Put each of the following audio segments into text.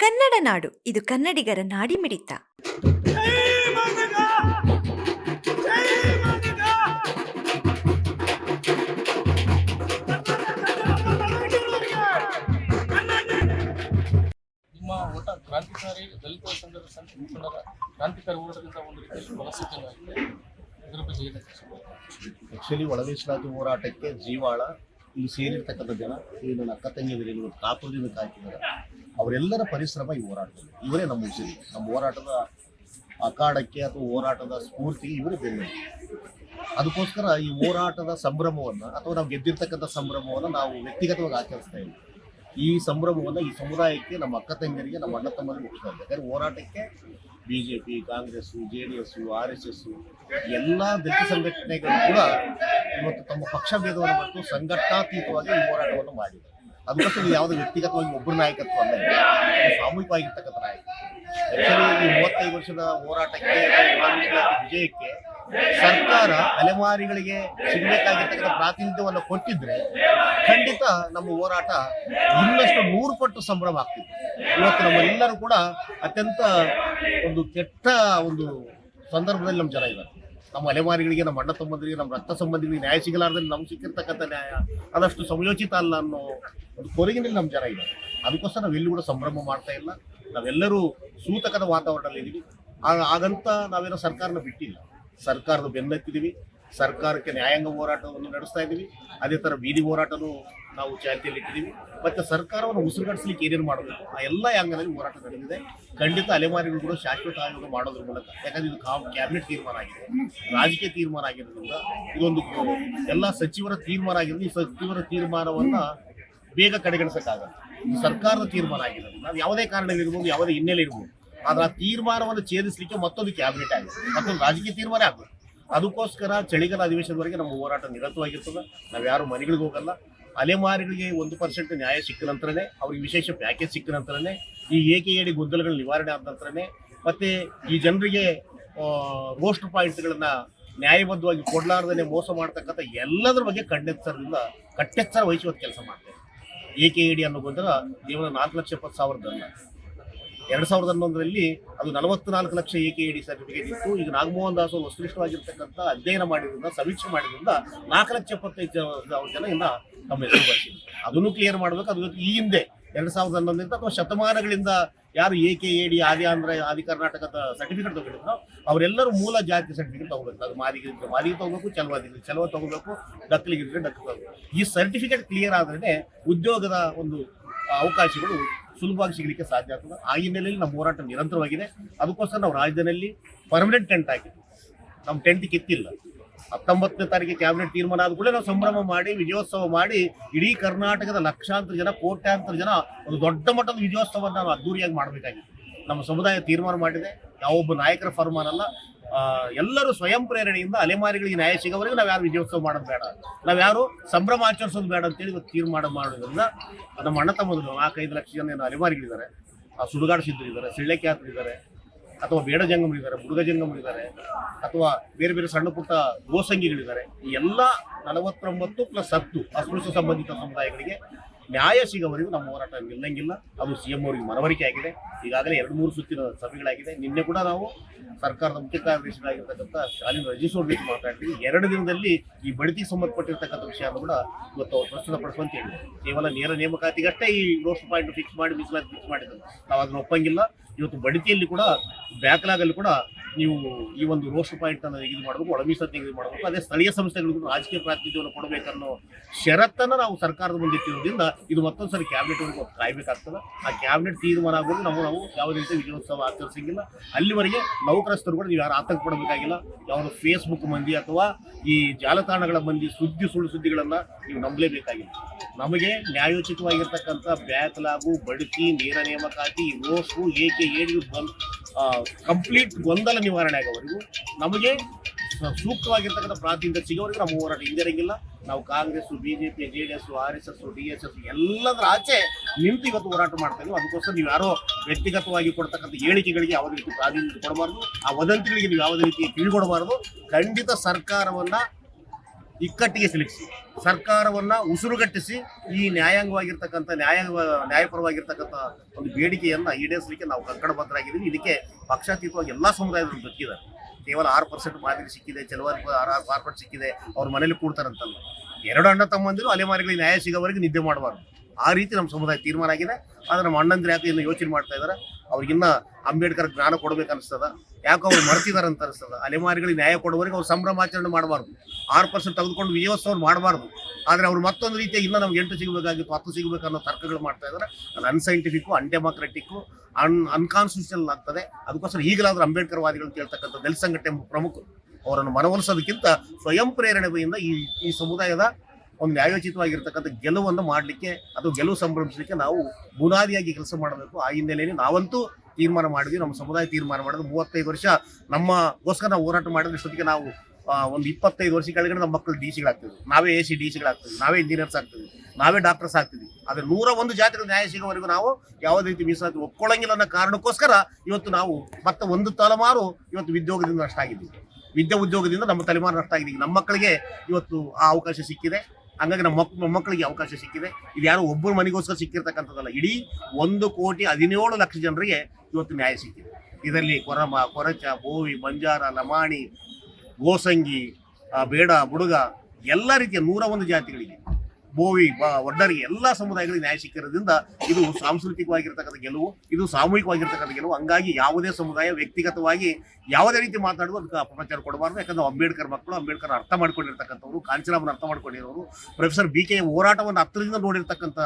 ಕನ್ನಡ ನಾಡು ಇದು ಕನ್ನಡಿಗರ ನಾಡಿಮಿಡಿತ. ನಿಮ್ಮ ಓಟ ಕ್ರಾಂತಿಕಾರಿ ದಲಿತ ಸಂಘದ ಸಂಘ ಮುಖಂಡರ ಕ್ರಾಂತಿಕಾರಿ ಹೋರಾಟದಿಂದ ಒಂದು ರೀತಿಯಲ್ಲಿ ಫಲಸಿದ್ಧವಾಗಿದೆ ಇದರ ಬಗ್ಗೆ ಆಕ್ಚುಲಿ ಒಳ ಮೀಸಲಾತಿ ಹೋರಾಟಕ್ಕೆ ಜೀವಾಳ ಇಲ್ಲಿ ಸೇರಿರ್ತಕ್ಕಂಥ ಜನ ಈ ನನ್ನ ಅಕ್ಕ ತಂಗಿಯರು ಕಾಪುರದಿಂದ ಕಾಯ್ತಿದ್ದಾರೆ. ಅವರೆಲ್ಲರ ಪರಿಶ್ರಮ ಈ ಹೋರಾಟದಲ್ಲಿ. ಇವರೇ ನಮ್ಮ ಉಸಿರಿ. ನಮ್ಮ ಹೋರಾಟದ ಅಖಾಡಕ್ಕೆ ಅಥವಾ ಹೋರಾಟದ ಸ್ಫೂರ್ತಿಗೆ ಇವರೇ ಬೆನ್ನೆಲುಬು ಅದಕ್ಕೋಸ್ಕರ ಈ ಹೋರಾಟದ ಸಂಭ್ರಮವನ್ನ ಅಥವಾ ನಾವು ಗೆದ್ದಿರ್ತಕ್ಕಂಥ ಸಂಭ್ರಮವನ್ನ ನಾವು ವ್ಯಕ್ತಿಗತವಾಗಿ ಆಚರಿಸ್ತಾ ಇದ್ದೀವಿ. ಈ ಸಂಭ್ರಮವನ್ನ ಈ ಸಮುದಾಯಕ್ಕೆ, ನಮ್ಮ ಅಕ್ಕ ತಂಗಿಯರಿಗೆ, ನಮ್ಮ ಅಣ್ಣ ತಮ್ಮರಿಗೆ ಮುಟ್ಟಿಸ್ತಾ ಇದ್ದಾರೆ ಯಾಕಂದರೆ ಹೋರಾಟಕ್ಕೆ BJP, Congress, J D S, R S S ಎಲ್ಲ ದಲಿತ ಸಂಘಟನೆಗಳು ಕೂಡ ಇವತ್ತು ತಮ್ಮ ಪಕ್ಷ ಭೇದವನ್ನು ಮತ್ತು ಸಂಘಟನಾತೀತವಾಗಿ ಈ ಹೋರಾಟವನ್ನು ಮಾಡಿದೆ ಅದಕ್ಕೋಸ್ಕರ ಯಾವುದೇ ವ್ಯಕ್ತಿಗತವಾಗಿ ಒಬ್ಬರ ನಾಯಕತ್ವ ಅಲ್ಲ ಸಾಮೂಹಿಕವಾಗಿರ್ತಕ್ಕಂಥ ನಾಯಕ. ಆಕ್ಚುಲಿ ಈ ಮೂವತ್ತೈದು ವರ್ಷದ ಹೋರಾಟಕ್ಕೆ ವಿಜಯಕ್ಕೆ ಸರ್ಕಾರ ಅಲೆಮಾರಿಗಳಿಗೆ ಸಿಗಬೇಕಾಗಿರ್ತಕ್ಕಂಥ ಪ್ರಾತಿನಿಧ್ಯವನ್ನು ಕೊಟ್ಟಿದ್ರೆ ಖಂಡಿತ ನಮ್ಮ ಹೋರಾಟ ಇನ್ನಷ್ಟು ನೂರು ಪಟ್ಟು ಸಂಭ್ರಮ ಆಗ್ತಿತ್ತು ಇವತ್ತು ನಮ್ಮೆಲ್ಲರೂ ಕೂಡ ಅತ್ಯಂತ ಒಂದು ಕೆಟ್ಟ ಒಂದು ಸಂದರ್ಭದಲ್ಲಿ ನಮ್ಮ ಜನ ಇದ್ದಾರೆ. ನಮ್ಮ ಅಲೆಮಾರಿಗಳಿಗೆ, ನಮ್ಮ ಅಣ್ಣ ತಮ್ಮಂದಿರಿಗೆ, ನಮ್ಮ ರಕ್ತ ಸಂಬಂಧಿಗಳಿಗೆ ನ್ಯಾಯ ಸಿಗಲಾರ್ದಲ್ಲಿ ನಮ್ಗೆ ಸಿಕ್ಕಿರ್ತಕ್ಕಂಥ ನ್ಯಾಯ ಅದಷ್ಟು ಸಮಯೋಚಿತ ಅಲ್ಲ ಅನ್ನೋ ಒಂದು ಕೊರಗಿನಲ್ಲಿ ನಮ್ಮ ಜನ ಇದ್ದಾರೆ. ಅದಕ್ಕೋಸ್ಕರ ನಾವೆಲ್ಲೂ ಕೂಡ ಸಂಭ್ರಮ ಮಾಡ್ತಾ ಇಲ್ಲ. ನಾವೆಲ್ಲರೂ ಸೂತಕದ ವಾತಾವರಣದಲ್ಲಿ ಇದ್ದೀವಿ ಹಾಗಂತ ನಾವೇನೋ ಸರ್ಕಾರನ ಬಿಟ್ಟಿಲ್ಲ. ಸರ್ಕಾರದ ಬೆನ್ನತ್ತಿದ್ದೀವಿ. ಸರ್ಕಾರಕ್ಕೆ ನ್ಯಾಯಾಂಗ ಹೋರಾಟವನ್ನು ನಡೆಸ್ತಾ ಇದ್ದೀವಿ ಅದೇ ಥರ ಬೀದಿ ಹೋರಾಟನೂ ನಾವು ಚಾಲ್ತಿಯಲ್ಲಿ ಇಟ್ಟಿದ್ದೀವಿ. ಮತ್ತು ಸರ್ಕಾರವನ್ನು ಉಸಿರುಗಡಿಸ್ಲಿಕ್ಕೆ ಏನೇನು ಮಾಡಬೇಕು? ಆ ಎಲ್ಲ ಅಂಗದಲ್ಲಿ ಹೋರಾಟ ನಡೆದಿದೆ. ಖಂಡಿತ ಅಲೆಮಾರಿಗಳು ಕೂಡ ಶಾಶ್ವತ ಆಯೋಗ ಮಾಡೋದ್ರ ಮೂಲಕ. ಯಾಕಂದ್ರೆ ಇದು ಕ್ಯಾಬಿನೆಟ್ ತೀರ್ಮಾನ ಆಗಿದೆ. ರಾಜಕೀಯ ತೀರ್ಮಾನ ಆಗಿರೋದ್ರಿಂದ ಇದೊಂದು ಎಲ್ಲ ಸಚಿವರ ತೀರ್ಮಾನ ಆಗಿರೋದು ಈ ಸಚಿವರ ತೀರ್ಮಾನವನ್ನು ಬೇಗ ಕಡೆಗಣಿಸೋಕ್ಕಾಗಲ್ಲ. ಸರ್ಕಾರದ ತೀರ್ಮಾನ ನಾವು ಯಾವುದೇ ಕಾರಣವಿರ್ಬೋದು ಯಾವುದೇ ಹಿನ್ನೆಲೆ ಇರ್ಬೋದು. ಆದರೆ ಆ ತೀರ್ಮಾನವನ್ನು ಛೇದಿಸಲಿಕ್ಕೆ ಮತ್ತೊಂದು ಕ್ಯಾಬಿನೆಟ್ ಆಗಿದೆ. ಮತ್ತೊಂದು ರಾಜಕೀಯ ತೀರ್ಮಾನ ಆಗಬೇಕು. ಅದಕ್ಕೋಸ್ಕರ ಚಳಿಗಾಲ ಅಧಿವೇಶನದವರೆಗೆ ನಮ್ಮ ಹೋರಾಟ ನಿರತವಾಗಿರ್ತದೆ. ನಾವು ಯಾರು ಮನೆಗಳಿಗೆ ಹೋಗಲ್ಲ. ಅಲೆಮಾರಿಗಳಿಗೆ ಒಂದು ಪರ್ಸೆಂಟ್ ನ್ಯಾಯ ಸಿಕ್ಕ ನಂತರನೇ, ಅವ್ರಿಗೆ ವಿಶೇಷ ಪ್ಯಾಕೇಜ್ ಸಿಕ್ಕ ನಂತರನೇ, ಈ ಏಕೆ ಏಡಿ ಗೊಂದಲಗಳ ನಿವಾರಣೆ ಆದ ನಂತರನೇ, ಮತ್ತೆ ಈ ಜನರಿಗೆ ರೋಸ್ಟ್ ಪಾಯಿಂಟ್ಗಳನ್ನ ನ್ಯಾಯಬದ್ಧವಾಗಿ ಕೊಡ್ಲಾರ್ದೇ ಮೋಸ ಮಾಡ್ತಕ್ಕಂಥ ಎಲ್ಲದರ ಬಗ್ಗೆ ಕಣ್ಣೆಚ್ಚರದಿಂದ ಕಟ್ಟೆಚ್ಚರ ವಹಿಸುವ ಕೆಲಸ ಮಾಡ್ತೇವೆ. ಏಕೆ ಎಡಿ ಅನ್ನೋ ಗೊಂದಲ ಕೇವಲ ನಾಲ್ಕು ಲಕ್ಷ ಇಪ್ಪತ್ತು ಸಾವಿರದಲ್ಲ ಎರಡು ಸಾವಿರದ ಹನ್ನೊಂದರಲ್ಲಿ ಅದು ನಲವತ್ನಾಲ್ಕು lakh A K D certificate ಇತ್ತು. ಈಗ ನಾಗಮೋಹನ್ ದಾಸ್ ಅವರು ವಸ್ತುನಿಷ್ಠವಾಗಿರ್ತಕ್ಕಂಥ ಅಧ್ಯಯನ ಮಾಡಿದ್ರಿಂದ ಸಮೀಕ್ಷೆ ಮಾಡಿದ್ರಿಂದ ನಾಲ್ಕು ಲಕ್ಷ ಎಪ್ಪತ್ತೈದು ಜನ ಇನ್ನ ತಮ್ಮ ಹೆಸರು ಬರ್ತೀವಿ ಅದನ್ನು ಕ್ಲಿಯರ್ ಮಾಡಬೇಕು. ಅದು ಈ ಹಿಂದೆ ಎರಡು ಸಾವಿರದ ಹನ್ನೊಂದರಿಂದ ಅಥವಾ ಶತಮಾನಗಳಿಂದ ಯಾರು ಎ ಕೆ ಎ ಡಿ ಆದಿ ಆಂಧ್ರ ಆದಿ ಕರ್ನಾಟಕದ ಸರ್ಟಿಫಿಕೇಟ್ ತಗೊಂಡಿದ್ರು ಅವರೆಲ್ಲರೂ ಮೂಲ ಜಾತಿ ಸರ್ಟಿಫಿಕೇಟ್ ತಗೋಬೇಕು. ಅದು ಮಾರಿಗೆ ಇದ್ರೆ ಮಾದಿಗೆ ತಗೋಬೇಕು ಚಲವಾದಿಗೆ ಚಲವ ತಗೋಬೇಕು ಡಕ್ಕಲಿಗಿದ್ರೆ ಡಕ್ ತಗೋಬೇಕು. ಈ ಸರ್ಟಿಫಿಕೇಟ್ ಕ್ಲಿಯರ್ ಆದ್ರೆ ಉದ್ಯೋಗದ ಒಂದು ಅವಕಾಶಗಳು ಸುಲಭವಾಗಿ ಸಿಗಲಿಕ್ಕೆ ಸಾಧ್ಯ ಆಗ್ತದೆ. ಆ ಹಿನ್ನೆಲೆಯಲ್ಲಿ ನಮ್ಮ ಹೋರಾಟ ನಿರಂತರವಾಗಿದೆ. ಅದಕ್ಕೋಸ್ಕರ ನಾವು ರಾಜ್ಯದಲ್ಲಿ ಪರ್ಮನೆಂಟ್ ಟೆಂಟ್ ಹಾಕಿದ್ವಿ. ನಮ್ಮ ಟೆಂಟ್ ಕಿತ್ತಿಲ್ಲ. ಹತ್ತೊಂಬತ್ತನೇ ತಾರೀಕಿಗೆ ಕ್ಯಾಬಿನೆಟ್ ತೀರ್ಮಾನ ಆದ ಕೂಡ ನಾವು ಸಂಭ್ರಮ ಮಾಡಿ, ವಿಜಯೋತ್ಸವ ಮಾಡಿ, ಇಡೀ ಕರ್ನಾಟಕದ ಲಕ್ಷಾಂತರ ಜನ, ಕೋಟ್ಯಾಂತರ ಜನ ಒಂದು ದೊಡ್ಡ ಮಟ್ಟದ ವಿಜಯೋತ್ಸವ ನಾವು ಅದ್ದೂರಿಯಾಗಿ ಮಾಡಬೇಕಾಗಿತ್ತು. ನಮ್ಮ ಸಮುದಾಯ ತೀರ್ಮಾನ ಮಾಡಿದೆ. ಯಾವೊಬ್ಬ ನಾಯಕರ ಫರ್ಮಾನ್ ಅಲ್ಲ. ಎಲ್ಲರೂ ಸ್ವಯಂ ಪ್ರೇರಣೆಯಿಂದ ಅಲೆಮಾರಿಗಳಿಗೆ ನ್ಯಾಯ ಸಿಗೋವರೆಗೂ ನಾವು ಯಾರು ವಿಜಯೋತ್ಸವ ಮಾಡೋದು ಬೇಡ. ನಾವು ಯಾರು ಸಂಭ್ರಮ ಆಚರಿಸೋದು ಬೇಡ ಅಂತೇಳಿ ಇವತ್ತು ತೀರ್ಮಾನ ಮಾಡೋದ್ರಿಂದ ನಮ್ಮ ಅಣ್ಣ ತಮ್ಮದ್ರು ನಾಲ್ಕೈದು ಲಕ್ಷ ಜನ ಏನು ಅಲೆಮಾರಿಗಳಿದ್ದಾರೆ. ಸುಡುಗಾಡು ಸಿದ್ಧರಿದ್ದಾರೆ, ಸಿಳ್ಳೆಕ್ಯಾತರಿದ್ದಾರೆ, ಅಥವಾ ಬೇಡ ಜಂಗಮರಿದ್ದಾರೆ ಬುಡುಗ ಜಂಗಮರಿದ್ದಾರೆ, ಅಥವಾ ಬೇರೆ ಬೇರೆ ಸಣ್ಣ ಪುಟ್ಟ ಗೋಸಂಗಿಗಳಿದ್ದಾರೆ. ಈ ಎಲ್ಲ ನಲವತ್ತೊಂಬತ್ತು ಪ್ಲಸ್ ಹತ್ತು ಅಸ್ಪೃಶ್ಯ ಸಂಬಂಧಿತ ಸಮುದಾಯಗಳಿಗೆ ನ್ಯಾಯ ಸಿಗೋವರೆಗೂ ನಮ್ಮ ಹೋರಾಟ ನಿಲ್ಲಂಗಿಲ್ಲ. ಅದು ಸಿ ಎಂ ಅವರಿಗೆ ಮನವರಿಕೆ ಆಗಿದೆ. ಈಗಾಗಲೇ ಎರಡು ಮೂರು ಸುತ್ತಿನ ಸಭೆಗಳಾಗಿದೆ. ನಿನ್ನೆ ಕೂಡ ನಾವು ಸರ್ಕಾರದ ಮುಖ್ಯ ಕಾರ್ಯದರ್ಶಿಗಳಾಗಿರ್ತಕ್ಕಂಥ ಶಾಲಿನ ರಜಿಸೋರ್ ಜೊತೆ ಮಾತಾಡ್ತೀವಿ ಎರಡು ದಿನದಲ್ಲಿ ಈ ಬಡ್ತಿಗೆ ಸಂಬಂಧಪಟ್ಟಿರ್ತಕ್ಕಂಥ ವಿಷಯವನ್ನು ಕೂಡ ಇವತ್ತು ಅವ್ರು ಪ್ರಸ್ತುತಪಡಿಸುವಂತ ಹೇಳಿ ಕೇವಲ ನೇರ ನೇಮಕಾತಿಗಷ್ಟೇ ಈ ರೋಸ್ಟ್ ಪಾಯಿಂಟ್ ಫಿಕ್ಸ್ ಮಾಡಿ ಮೀಸಲಾತಿ ಫಿಕ್ಸ್ ಮಾಡಿದ್ರು. ನಾವು ಅದನ್ನು ಒಪ್ಪಂಗಿಲ್ಲ. ಇವತ್ತು ಬಡ್ತಿಯಲ್ಲಿ ಕೂಡ ಬ್ಯಾಕ್ಲಾಗಲ್ಲಿ ಕೂಡ ನೀವು ಈ ಒಂದು ರೋಸ್ಟ್ ಪಾಯಿಂಟ್ ಅನ್ನು ಇದು ಮಾಡಬೇಕು ಒಳ ಇದು ಮಾಡಬೇಕು. ಅದೇ ಸ್ಥಳೀಯ ಸಂಸ್ಥೆಗಳಿಗೂ ರಾಜಕೀಯ ಪ್ರಾತಿನಿಧ್ಯವನ್ನು ಕೊಡಬೇಕನ್ನೋ ಷರತ್ತನ್ನು ನಾವು ಸರ್ಕಾರದ ಮುಂದೆ ಇದು ಮತ್ತೊಂದು ಸರಿ ಕ್ಯಾಬಿನೆಟ್ ವರೆಗೂ ಕಾಯ್ಬೇಕಾಗ್ತದೆ. ಆ ಕ್ಯಾಬಿನೆಟ್ ತೀರ್ಮಾನ ಆಗೋದು ನಾವು ನಾವು ಯಾವುದೇ ರೀತಿ ವಿಜಯೋತ್ಸವ ಆಚರಿಸಂಗಿಲ್ಲ. ಅಲ್ಲಿವರೆಗೆ ನೌಕರಸ್ಥರು ಕೂಡ ನೀವು ಯಾರು ಆತಂಕ ಪಡಬೇಕಾಗಿಲ್ಲ ಯಾವುದು ಫೇಸ್ಬುಕ್ ಮಂದಿ ಅಥವಾ ಈ ಜಾಲತಾಣಗಳ ಮಂದಿ ಸುದ್ದಿ ಸುಳ್ಳು ಸುದ್ದಿಗಳನ್ನು ನೀವು ನಂಬಲೇಬೇಕಾಗಿಲ್ಲ. ನಮಗೆ ನ್ಯಾಯೋಚಿತವಾಗಿರ್ತಕ್ಕಂಥ ಬ್ಯಾಕ್ಲಾಗು, ಬಡ್ತಿ, ನೇರ ನೇಮಕಾತಿ ರೋಸು ಏಕೆ ಏಡಿ ಕಂಪ್ಲೀಟ್ ಗೊಂದಲ ನಿವಾರಣೆ ಆಗೋವರೆಗೂ ನಮಗೆ ಸೂಕ್ತವಾಗಿರ್ತಕ್ಕಂಥ ಪ್ರಾತಿನಿಧ್ಯ ಸಿಗೋವರೆಗೂ ನಮ್ಮ ಹೋರಾಟ ಹಿಂದಿರಂಗಿಲ್ಲ ನಾವು Congress BJP, J D S R S S D S S ಎಲ್ಲದರ ಆಚೆ ನಿಂತು ಇವತ್ತು ಹೋರಾಟ ಮಾಡ್ತಾ ಇದ್ದೀವಿ. ಅದಕ್ಕೋಸ್ಕರ ನೀವು ಯಾರೋ ವ್ಯಕ್ತಿಗತವಾಗಿ ಕೊಡ್ತಕ್ಕಂಥ ಹೇಳಿಕೆಗಳಿಗೆ ಯಾವುದೇ ರೀತಿ ಪ್ರಾತಿನಿಧ್ಯ ಕೊಡಬಾರ್ದು, ಆ ವದಂತಿಗಳಿಗೆ ನೀವು ಯಾವುದೇ ರೀತಿ ಕಿವಿಗೊಡಬಾರ್ದು, ಖಂಡಿತ ಸರ್ಕಾರವನ್ನ ಇಕ್ಕಟ್ಟಿಗೆ ಸಿಲುಕಿಸಿ. ಸರ್ಕಾರವನ್ನ ಉಸಿರುಗಟ್ಟಿಸಿ ಈ ನ್ಯಾಯಾಂಗವಾಗಿರ್ತಕ್ಕಂಥ ನ್ಯಾಯ ನ್ಯಾಯಪರವಾಗಿರ್ತಕ್ಕಂಥ ಒಂದು ಬೇಡಿಕೆಯನ್ನ ಈಡೇರಿಸಲಿಕ್ಕೆ ನಾವು ಕಂಕಣಬದ್ಧರಾಗಿದ್ದೀವಿ ಇದಕ್ಕೆ ಪಕ್ಷಾತೀತವಾಗಿ ಎಲ್ಲ ಸಮುದಾಯದವರು ಬದುಕಿದ್ದಾರೆ ಕೇವಲ ಆರು ಪರ್ಸೆಂಟ್ ಮಾದರಿ ಸಿಕ್ಕಿದೆ ಕೆಲವರು ಆರು ಸಿಕ್ಕಿದೆ, ಅವ್ರ ಮನೇಲಿ ಕೂಡ್ತಾರಂತಲ್ಲ. ಎರಡು ಅಣ್ಣ ತಮ್ಮಂದಿರು ಅಲೆಮಾರಿಗಳಿಗೆ ನ್ಯಾಯ ಸಿಗೋವರೆಗೆ ನಿದ್ದೆ ಮಾಡಬಾರ್ದು. ಆ ರೀತಿ ನಮ್ಮ ಸಮುದಾಯ ತೀರ್ಮಾನ ಆಗಿದೆ. ಆದರೆ ನಮ್ಮ ಅಣ್ಣಂದ್ರೆ ಯಾಕೆ ಇನ್ನು ಯೋಚನೆ ಮಾಡ್ತಾ ಇದಾರೆ ಅವ್ರಿಗಿನ್ನ ಅಂಬೇಡ್ಕರ್ ಜ್ಞಾನ ಕೊಡ್ಬೇಕು ಅನಿಸ್ತದ. ಯಾಕೆ ಅವ್ರು ಮರ್ತಿದಾರೆ ಅಂತ ಅನಿಸ್ತದ. ಅಲೆಮಾರಿಗಳಿಗೆ ನ್ಯಾಯ ಕೊಡುವವರೆಗೆ ಅವ್ರು ಸಂಭ್ರಮಾಚರಣೆ ಮಾಡಬಾರ್ದು. ಆರು ಪರ್ಸೆಂಟ್ ತೆಗೆದುಕೊಂಡು ವಿಜಯೋತ್ಸವ ಮಾಡಬಾರ್ದು. ಆದರೆ ಅವ್ರು ಮತ್ತೊಂದು ರೀತಿಯ ಇನ್ನೂ ನಮ್ಗೆ ಎಂಟು ಸಿಗಬೇಕಾಗಿತ್ತು, ಹತ್ತು ಸಿಗಬೇಕು ಅನ್ನೋ ತರ್ಕಗಳು ಮಾಡ್ತಾ ಇದ್ದಾರೆ ಅದು ಅನ್ಸೈಂಟಿಫಿಕ್ಕು ಅನ್ಡೆಮಾಕ್ರೆಟಿಕ್ ಅನ್, ಅನ್ಕಾನ್ಸ್ಟಿಟ್ಯೂಷನಲ್ ಆಗ್ತದೆ. ಅದಕ್ಕೋಸ್ಕರ ಈಗಲಾದರೂ ಅಂಬೇಡ್ಕರ್ ವಾದಿಗಳು ಕೇಳ್ತಕ್ಕಂಥ ದಲಿತ ಸಂಘಟನೆ ಪ್ರಮುಖರು. ಅವರನ್ನು ಮನವೊಲಿಸೋದಕ್ಕಿಂತ ಸ್ವಯಂ ಪ್ರೇರಣೆಯಿಂದ ಈ ಈ ಸಮುದಾಯದ ಒಂದು ನ್ಯಾಯೋಚಿತವಾಗಿರ್ತಕ್ಕಂಥ ಗೆಲುವನ್ನು ಮಾಡಲಿಕ್ಕೆ ಅದು ಗೆಲುವು ಸಂಭ್ರಮಿಸಲಿಕ್ಕೆ ನಾವು ಬುನಾದಿಯಾಗಿ ಕೆಲಸ ಮಾಡಬೇಕು. ಆ ಹಿನ್ನೆಲೆಯಲ್ಲಿ ನಾವಂತೂ ತೀರ್ಮಾನ ಮಾಡಿದ್ವಿ. ನಮ್ಮ ಸಮುದಾಯ ತೀರ್ಮಾನ ಮಾಡಿದ್ರು. ಮೂವತ್ತೈದು ವರ್ಷ ನಮ್ಮಗೋಸ್ಕರ ನಾವು ಹೋರಾಟ ಮಾಡಿದ್ರೆ ಇಷ್ಟೊತ್ತಿಗೆ ನಾವು ಒಂದು ಇಪ್ಪತ್ತೈದು ವರ್ಷ ಕೆಳಗಡೆ ನಮ್ಮ ಮಕ್ಕಳು ಡಿ ಸಿಗಳಾಗ್ತಿದ್ವಿ ನಾವೇ ಎ ಸಿ ಡಿ ಸಿಗಳಾಗ್ತಿದ್ವಿ ನಾವೇ ಇಂಜಿನಿಯರ್ಸ್ ಆಗ್ತಿದ್ವಿ. ನಾವೇ ಡಾಕ್ಟರ್ಸ್ ಆಗ್ತಿದ್ವಿ. ಆದರೆ ನೂರ ಒಂದು ಜಾತಿಗಳ ನ್ಯಾಯ ಸಿಗೋವರೆಗೂ ನಾವು ಯಾವುದೇ ರೀತಿ ಮೀಸಲಾತಿ ಒಪ್ಕೊಳ್ಳಂಗಿಲ್ಲ ಅನ್ನೋ ಕಾರಣಕ್ಕೋಸ್ಕರ ಇವತ್ತು ನಾವು ಮತ್ತೆ ಒಂದು ತಲೆಮಾರು ಇವತ್ತು ಉದ್ಯೋಗದಿಂದ ನಷ್ಟ ಆಗಿದ್ದೀವಿ. ವಿದ್ಯಾ ಉದ್ಯೋಗದಿಂದ ನಮ್ಮ ತಲೆಮಾರು ನಷ್ಟ ಆಗಿದ್ದೀವಿ. ನಮ್ಮ ಮಕ್ಕಳಿಗೆ ಇವತ್ತು ಆ ಅವಕಾಶ ಸಿಕ್ಕಿದೆ. ಹಂಗಾಗಿ ನಮ್ಮ ಮಕ್ ಮೊಮ್ಮಕ್ಕಳಿಗೆ ಅವಕಾಶ ಸಿಕ್ಕಿದೆ. ಇದು ಯಾರೋ ಒಬ್ಬರ ಮನೆಗೋಸ್ಕರ ಸಿಕ್ಕಿರ್ತಕ್ಕಂಥದ್ದಲ್ಲ. ಇಡೀ ಒಂದು ಕೋಟಿ ಹದಿನೇಳು ಲಕ್ಷ ಜನರಿಗೆ ಇವತ್ತು ನ್ಯಾಯ ಸಿಕ್ಕಿದೆ. ಇದರಲ್ಲಿ ಕೊರಮ, ಕೊರಚ, ಬೋವಿ ಬಂಜಾರ ಲಮಾಣಿ, ಗೋಸಂಗಿ ಬೇಡ, ಬುಡುಗ ಎಲ್ಲ ರೀತಿಯ ನೂರ ಒಂದು ಜಾತಿಗಳಿಗೆ ಬೋವಿ ಒಡ್ಡರಿಗೆ ಎಲ್ಲ ಸಮುದಾಯಗಳಿಗೆ ನ್ಯಾಯ ಸಿಕ್ಕಿರೋದ್ರಿಂದ ಇದು ಸಾಂಸ್ಕೃತಿಕವಾಗಿರ್ತಕ್ಕಂಥ ಗೆಲುವು, ಇದು ಸಾಮೂಹಿಕವಾಗಿರ್ತಕ್ಕಂಥ ಗೆಲುವು. ಹಂಗಾಗಿ ಯಾವುದೇ ಸಮುದಾಯ ವ್ಯಕ್ತಿಗತವಾಗಿ ಯಾವುದೇ ರೀತಿ ಮಾತಾಡುವ ಅದಕ್ಕೆ ಅಪಪ್ರಚಾರ ಕೊಡಬಾರ್ದು. ಯಾಕಂದ್ರೆ ಅಂಬೇಡ್ಕರ್ ಮಕ್ಕಳು ಅಂಬೇಡ್ಕರ್ ಅರ್ಥ ಮಾಡ್ಕೊಂಡಿರ್ತಕ್ಕಂಥವ್ರು, ಕಾಂಚರಾಮನ ಅರ್ಥ ಮಾಡ್ಕೊಂಡಿರೋರು. ಪ್ರೊಫೆಸರ್ ಬಿ ಕೆ ಹೋರಾಟವನ್ನು ಹತ್ತಿರದಿಂದ ನೋಡಿರ್ತಕ್ಕಂಥ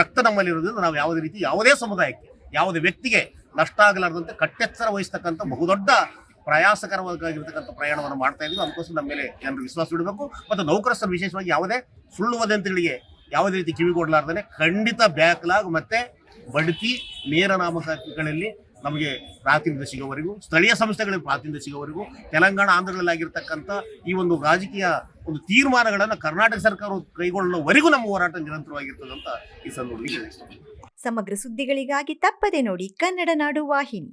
ರಕ್ತ ನಮ್ಮಲ್ಲಿರೋದ್ರಿಂದ ನಾವು ಯಾವುದೇ ರೀತಿ ಯಾವುದೇ ಸಮುದಾಯಕ್ಕೆ, ಯಾವುದೇ ವ್ಯಕ್ತಿಗೆ ನಷ್ಟ ಆಗಲಾರದಂತೆ ಕಟ್ಟೆಚ್ಚರ ವಹಿಸ್ತಕ್ಕಂಥ ಬಹುದೊಡ್ಡ ಪ್ರಯಾಸಕರವಾಗಿರ್ತಕ್ಕಂಥ ಪ್ರಯಾಣವನ್ನು ಮಾಡ್ತಾ ಇದ್ದೀವಿ. ಅದಕ್ಕೋಸ್ಕರ ನಮ್ಮ ಮೇಲೆ ಜನರು ವಿಶ್ವಾಸ ಇಡಬೇಕು. ಮತ್ತು ನೌಕರಸ್ಥರು ವಿಶೇಷವಾಗಿ ಯಾವುದೇ ಸುಳ್ಳು ವದಂತಿಗಳಿಗೆ ಯಾವುದೇ ರೀತಿ ಕಿವಿಗೊಡಲಾರ್ದೇ ಖಂಡಿತ ಬ್ಯಾಕ್ಲಾಗ್ ಮತ್ತೆ ಬಡ್ತಿ ನೇರ ನಾಮಕಗಳಲ್ಲಿ ನಮಗೆ ಪ್ರಾತಿನಿಧ್ಯ ಸಿಗೋವರೆಗೂ, ಸ್ಥಳೀಯ ಸಂಸ್ಥೆಗಳಿಗೆ ಪ್ರಾತಿನಿಧ್ಯ ಸಿಗೋವರೆಗೂ, ತೆಲಂಗಾಣ ಆಂಧ್ರಗಳಲ್ಲಾಗಿರ್ತಕ್ಕಂಥ ಈ ಒಂದು ರಾಜಕೀಯ ಒಂದು ತೀರ್ಮಾನಗಳನ್ನು ಕರ್ನಾಟಕ ಸರ್ಕಾರ ಕೈಗೊಳ್ಳುವವರೆಗೂ ನಮ್ಮ ಹೋರಾಟ ನಿರಂತರವಾಗಿರ್ತದೆ ಅಂತ ಈ ಸಂದರ್ಭದಲ್ಲಿ ಸಮಗ್ರ ಸುದ್ದಿಗಳಿಗಾಗಿ ತಪ್ಪದೆ ನೋಡಿ ಕನ್ನಡ ನಾಡು ವಾಹಿನಿ.